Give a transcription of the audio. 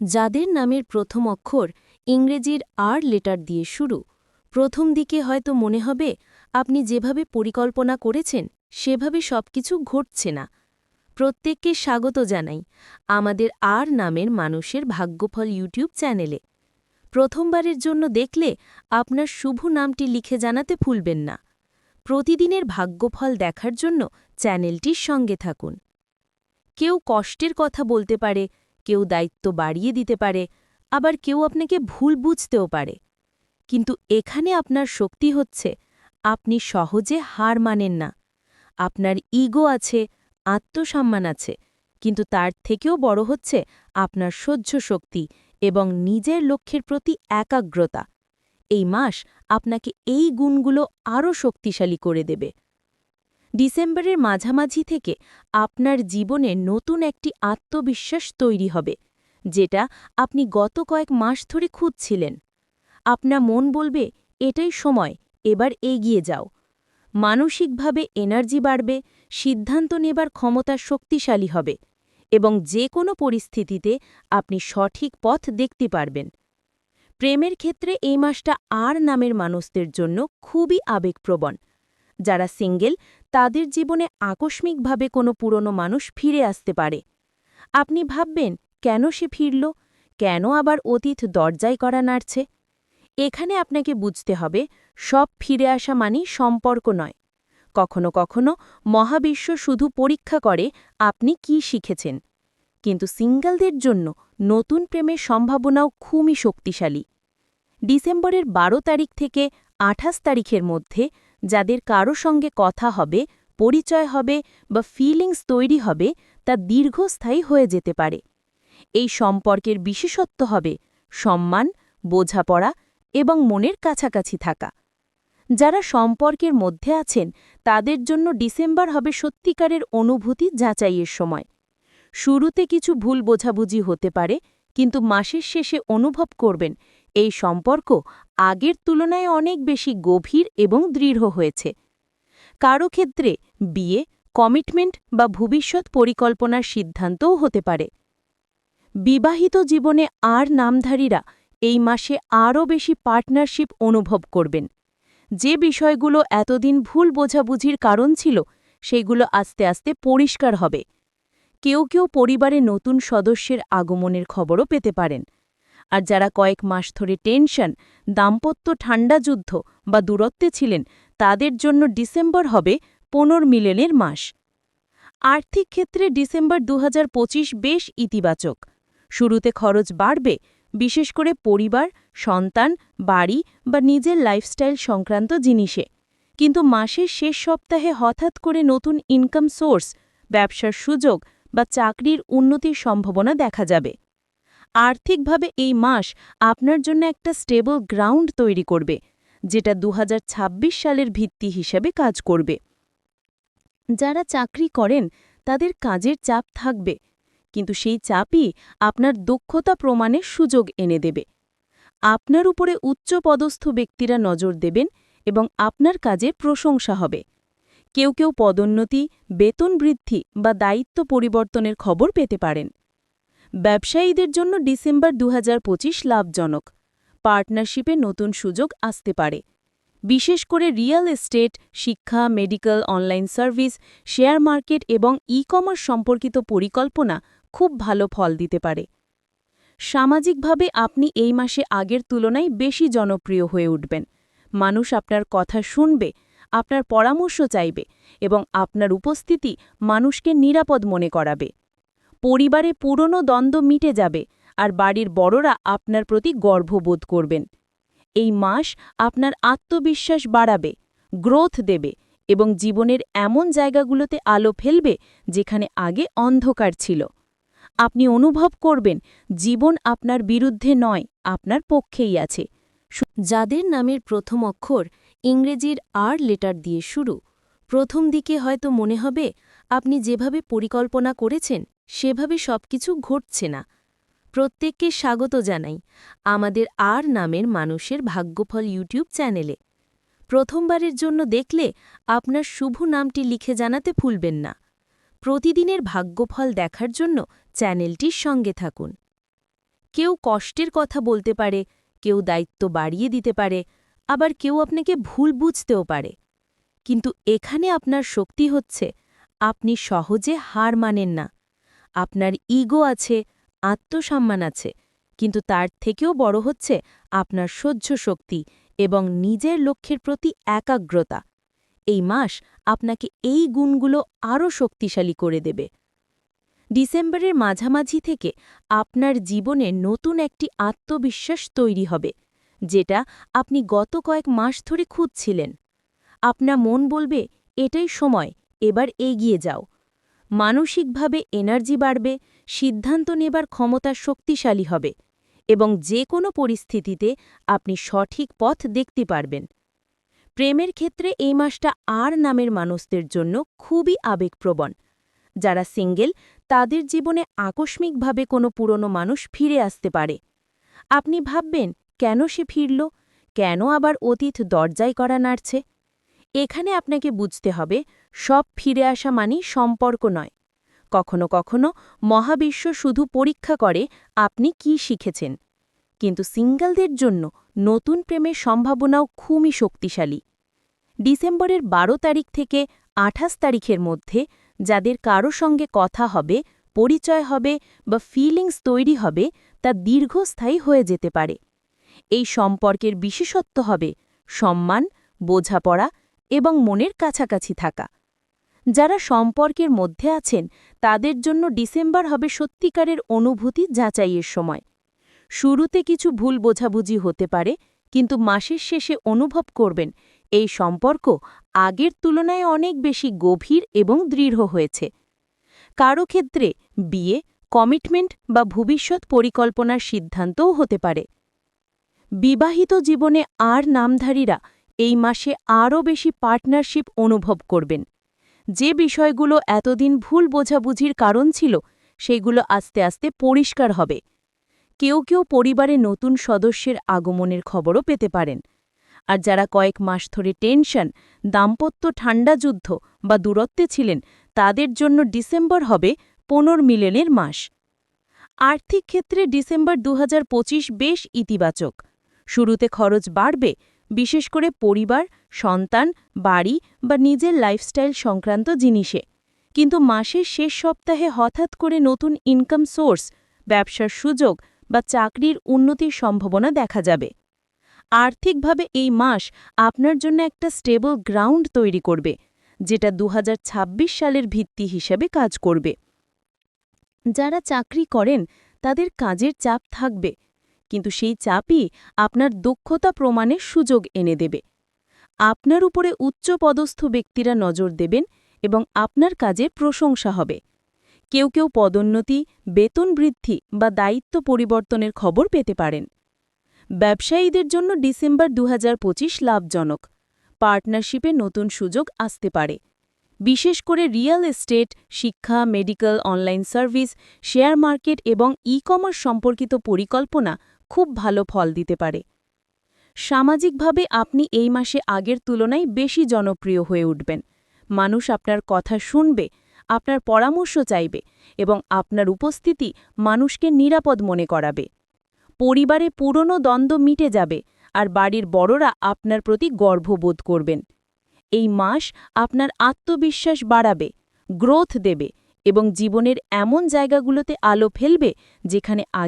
যাদের নামের প্রথম অক্ষর ইংরেজির আর লেটার দিয়ে শুরু। প্রথম দিকে হয়তো মনে হবে, আপনি যেভাবে পরিকল্পনা করেছেন, সেভাবে সবকিছু ঘটছে না। প্রত্যেককে স্বাগত জানাই আমাদের আর নামের মানুষের ভাগ্যফল ইউটিউব চ্যানেলে। প্রথমবারের জন্য দেখলে আপনার শুভ নামটি লিখে জানাতে ভুলবেন না। প্রতিদিনের ভাগ্যফল দেখার জন্য চ্যানেলটির সঙ্গে থাকুন। কেউ কষ্টের কথা বলতে পারে কেউ দায়িত্ব বাড়িয়ে দিতে পারে, আবার কেউ আপনাকে ভুল বুঝতেও পারে। কিন্তু এখানে আপনার শক্তি হচ্ছে, আপনি সহজে হার মানেন না। আপনার ইগো আছে, আত্মসম্মান আছে, কিন্তু তার থেকেও বড় হচ্ছে আপনার সহ্য শক্তি এবং নিজের লক্ষ্যের প্রতি একাগ্রতা। এই মাস আপনাকে এই গুণগুলো আরও শক্তিশালী করে দেবে। ডিসেম্বরের মাঝামাঝি থেকে আপনার জীবনে নতুন একটি আত্মবিশ্বাস তৈরি হবে, যেটা আপনি গত কয়েক মাস ধরে খুঁজছিলেন। আপনার মন বলবে, এটাই সময়, এবার এগিয়ে যাও। মানসিকভাবে এনার্জি বাড়বে, সিদ্ধান্ত নেবার ক্ষমতা শক্তিশালী হবে এবং যে কোনো পরিস্থিতিতে আপনি সঠিক পথ দেখতে পারবেন। প্রেমের ক্ষেত্রে এই মাসটা আর নামের মানুষদের জন্য খুবই আবেগপ্রবণ। যারা সিঙ্গেল, তাদের জীবনে আকস্মিকভাবে কোনো পুরনো মানুষ ফিরে আসতে পারে। আপনি ভাববেন, কেন সে ফিরল? কেন আবার অতীত দরজায় করা নাড়ছে? এখানে আপনাকে বুঝতে হবে, সব ফিরে আসা মানেই সম্পর্ক নয়। কখনো কখনো মহাবিশ্ব শুধু পরীক্ষা করে আপনি কি শিখেছেন। কিন্তু সিঙ্গলদের জন্য নতুন প্রেমের সম্ভাবনাও খুবই শক্তিশালী। ডিসেম্বরের ১২ তারিখ থেকে আঠাশ তারিখের মধ্যে যাদের কারও সঙ্গে কথা হবে, পরিচয় হবে বা ফিলিংস তৈরি হবে, তা দীর্ঘস্থায়ী হয়ে যেতে পারে। এই সম্পর্কের বিশেষত্ব হবে সম্মান, বোঝাপড়া এবং মনের কাছাকাছি থাকা। যারা সম্পর্কের মধ্যে আছেন, তাদের জন্য ডিসেম্বর হবে সত্যিকারের অনুভূতি যাচাইয়ের সময়। শুরুতে কিছু ভুল বোঝাবুঝি হতে পারে, কিন্তু মাসের শেষে অনুভব করবেন, এই সম্পর্ক আগের তুলনায় অনেক বেশি গভীর এবং দৃঢ় হয়েছে। কারও ক্ষেত্রে বিয়ে, কমিটমেন্ট বা ভবিষ্যৎ পরিকল্পনার সিদ্ধান্তও হতে পারে। বিবাহিত জীবনে আর নামধারীরা এই মাসে আরও বেশি পার্টনারশিপ অনুভব করবেন। যে বিষয়গুলো এতদিন ভুল বোঝাবুঝির কারণ ছিল, সেগুলো আস্তে আস্তে পরিষ্কার হবে। কেউ কেউ পরিবারে নতুন সদস্যের আগমনের খবরও পেতে পারেন। আর যারা কয়েক মাস ধরে টেনশন, দাম্পত্য ঠান্ডা যুদ্ধ বা দূরত্বে ছিলেন, তাদের জন্য ডিসেম্বর হবে পুনর্মিলনের মাস। আর্থিক ক্ষেত্রে ডিসেম্বর দু হাজার পঁচিশ বেশ ইতিবাচক। শুরুতে খরচ বাড়বে, বিশেষ করে পরিবার, সন্তান, বাড়ি বা নিজের লাইফস্টাইল সংক্রান্ত জিনিসে। কিন্তু মাসের শেষ সপ্তাহে হঠাৎ করে নতুন ইনকাম সোর্স ব্যবসার সুযোগ বা চাকরির উন্নতির সম্ভাবনা দেখা যাবে। আর্থিকভাবে এই মাস আপনার জন্য একটা স্টেবল গ্রাউন্ড তৈরি করবে, যেটা দু হাজার ছাব্বিশ সালের ভিত্তি হিসেবে কাজ করবে। যারা চাকরি করেন, তাদের কাজের চাপ থাকবে, কিন্তু সেই চাপই আপনার দক্ষতা প্রমাণের সুযোগ এনে দেবে। আপনার উপরে উচ্চ পদস্থ ব্যক্তিরা নজর দেবেন এবং আপনার কাজে প্রশংসা হবে। কেউ কেউ পদোন্নতি, বেতন বৃদ্ধি বা দায়িত্ব পরিবর্তনের খবর পেতে পারেন। ব্যবসায়ীদের জন্য ডিসেম্বর দু হাজার পঁচিশ লাভজনক। পার্টনারশিপে নতুন সুযোগ আসতে পারে। বিশেষ করে রিয়েল এস্টেট, শিক্ষা, medical, online service, share market এবং ই কমার্স সম্পর্কিত পরিকল্পনা খুব ভালো ফল দিতে পারে। সামাজিকভাবে আপনি এই মাসে আগের তুলনায় বেশি জনপ্রিয় হয়ে উঠবেন। মানুষ আপনার কথা শুনবে, আপনার পরামর্শ চাইবে এবং আপনার উপস্থিতি মানুষকে নিরাপদ মনে করাবে। পরিবারে পুরনো দ্বন্দ্ব মিটে যাবে আর বাড়ির বড়রা আপনার প্রতি গর্ববোধ করবেন। এই মাস আপনার আত্মবিশ্বাস বাড়াবে, গ্রোথ দেবে এবং জীবনের এমন জায়গাগুলোতে আলো ফেলবে যেখানে আগে অন্ধকার ছিল। আপনি অনুভব করবেন জীবন আপনার বিরুদ্ধে নয়, আপনার পক্ষেই আছে। যাদের নামের প্রথম অক্ষর ইংরেজির আর লেটার দিয়ে শুরু, প্রথম দিকে হয়তো মনে হবে আপনি যেভাবে পরিকল্পনা করেছেন সেভাবে সবকিছু ঘটছে না। প্রত্যেককে স্বাগত জানাই আমাদের আর নামের মানুষের ভাগ্যফল ইউটিউব চ্যানেলে। প্রথমবারের জন্য দেখলে আপনার শুভ নামটি লিখে জানাতে ভুলবেন না। প্রতিদিনের ভাগ্যফল দেখার জন্য চ্যানেলটির সঙ্গে থাকুন। কেউ কষ্টের কথা বলতে পারে, কেউ দায়িত্ব বাড়িয়ে দিতে পারে, আবার কেউ আপনাকে ভুল বুঝতেও পারে। কিন্তু এখানে আপনার শক্তি হচ্ছে, আপনি সহজে হার মানেন না। আপনার ইগো আছে, আত্মসম্মান আছে, কিন্তু তার থেকেও বড় হচ্ছে আপনার সহ্য শক্তি এবং নিজের লক্ষ্যের প্রতি একাগ্রতা। এই মাস আপনাকে এই গুণগুলো আরও শক্তিশালী করে দেবে। ডিসেম্বরের মাঝামাঝি থেকে আপনার জীবনে নতুন একটি আত্মবিশ্বাস তৈরি হবে, যেটা আপনি গত কয়েক মাস ধরে খুঁজছিলেন। আপনার মন বলবে, এটাই সময়, এবার এগিয়ে যাও। মানসিকভাবে এনার্জি বাড়বে, সিদ্ধান্ত নেবার ক্ষমতা শক্তিশালী হবে এবং যে কোনো পরিস্থিতিতে আপনি সঠিক পথ দেখতে পারবেন। প্রেমের ক্ষেত্রে এই মাসটা আর নামের মানুষদের জন্য খুবই আবেগপ্রবণ। যারা সিঙ্গেল, তাদের জীবনে আকস্মিকভাবে কোনো পুরনো মানুষ ফিরে আসতে পারে। আপনি ভাববেন, কেন সে ফিরল? কেন আবার অতীত দরজায় করা নাড়ছে? এখানে আপনাকে বুঝতে হবে সব ফিরে আসা মানেই সম্পর্ক নয়। কখনো কখনো মহাবিশ্ব শুধু পরীক্ষা করে আপনি কি শিখেছেন। কিন্তু সিঙ্গেলদের জন্য নতুন প্রেমের সম্ভাবনাও খুবই শক্তিশালী। ডিসেম্বরের ১২ তারিখ থেকে আঠাশ তারিখের মধ্যে যাদের কারও সঙ্গে কথা হবে, পরিচয় হবে বা ফিলিংস তৈরি হবে, তা দীর্ঘস্থায়ী হয়ে যেতে পারে। এই সম্পর্কের বিশেষত্ব হবে সম্মান, বোঝাপড়া এবং মনের কাছাকাছি থাকা। যারা সম্পর্কের মধ্যে আছেন, তাদের জন্য ডিসেম্বর হবে সত্যিকারের অনুভূতি যাচাইয়ের সময়। শুরুতে কিছু ভুল বোঝাবুঝি হতে পারে, কিন্তু মাসের শেষে অনুভব করবেন, এই সম্পর্ক আগের তুলনায় অনেক বেশি গভীর এবং দৃঢ় হয়েছে। কারও ক্ষেত্রে বিয়ে, কমিটমেন্ট বা ভবিষ্যৎ পরিকল্পনার সিদ্ধান্তও হতে পারে। বিবাহিত জীবনে আর নামধারীরা এই মাসে আরও বেশি পার্টনারশিপ অনুভব করবেন। যে বিষয়গুলো এতদিন ভুল বোঝাবুঝির কারণ ছিল, সেগুলো আস্তে আস্তে পরিষ্কার হবে। কেউ কেউ পরিবারে নতুন সদস্যের আগমনের খবরও পেতে পারেন। আর যারা কয়েক মাস ধরে টেনশন, দাম্পত্য ঠান্ডা যুদ্ধ বা দূরত্বে ছিলেন, তাদের জন্য ডিসেম্বর হবে পুনর্মিলনের মাস। আর্থিক ক্ষেত্রে ডিসেম্বর দু হাজার পঁচিশ বেশ ইতিবাচক। শুরুতে খরচ বাড়বে বিশেষ করে পরিবার, সন্তান, বাড়ি বা নিজের লাইফস্টাইল সংক্রান্ত জিনিসে। কিন্তু মাসের শেষ সপ্তাহে হঠাৎ করে নতুন ইনকাম সোর্স ব্যবসার সুযোগ বা চাকরির উন্নতির সম্ভাবনা দেখা যাবে। আর্থিকভাবে এই মাস আপনার জন্য একটা স্টেবল গ্রাউন্ড তৈরি করবে, যেটা দু হাজার ছাব্বিশ সালের ভিত্তি হিসেবে কাজ করবে। যারা চাকরি করেন, তাদের কাজের চাপ থাকবে কিন্তু সেই চাপই আপনার দক্ষতা প্রমাণের সুযোগ এনে দেবে। আপনার উপরে উচ্চপদস্থ ব্যক্তিরা নজর দেবেন এবং আপনার কাজে প্রশংসা হবে। কেউ কেউ পদোন্নতি, বেতন বৃদ্ধি বা দায়িত্ব পরিবর্তনের খবর পেতে পারেন। ব্যবসায়ীদের জন্য ডিসেম্বর দু হাজার পঁচিশ লাভজনক। পার্টনারশিপে নতুন সুযোগ আসতে পারে। বিশেষ করে রিয়েল এস্টেট, শিক্ষা, medical, online service, share market এবং ই কমার্স সম্পর্কিত পরিকল্পনা খুব ভালো ফল দিতে পারে। সামাজিকভাবে আপনি এই মাসে আগের তুলনায় বেশি জনপ্রিয় হয়ে উঠবেন। মানুষ আপনার কথা শুনবে, আপনার পরামর্শ চাইবে এবং আপনার উপস্থিতি মানুষকে নিরাপদ মনে করাবে। পরিবারে পুরনো দ্বন্দ্ব মিটে যাবে আর বাড়ির বড়রা আপনার প্রতি গর্ববোধ করবেন। এই মাস আপনার আত্মবিশ্বাস বাড়াবে, গ্রোথ দেবে এবং জীবনের এমন জায়গাগুলোতে আলো ফেলবে যেখানে আগে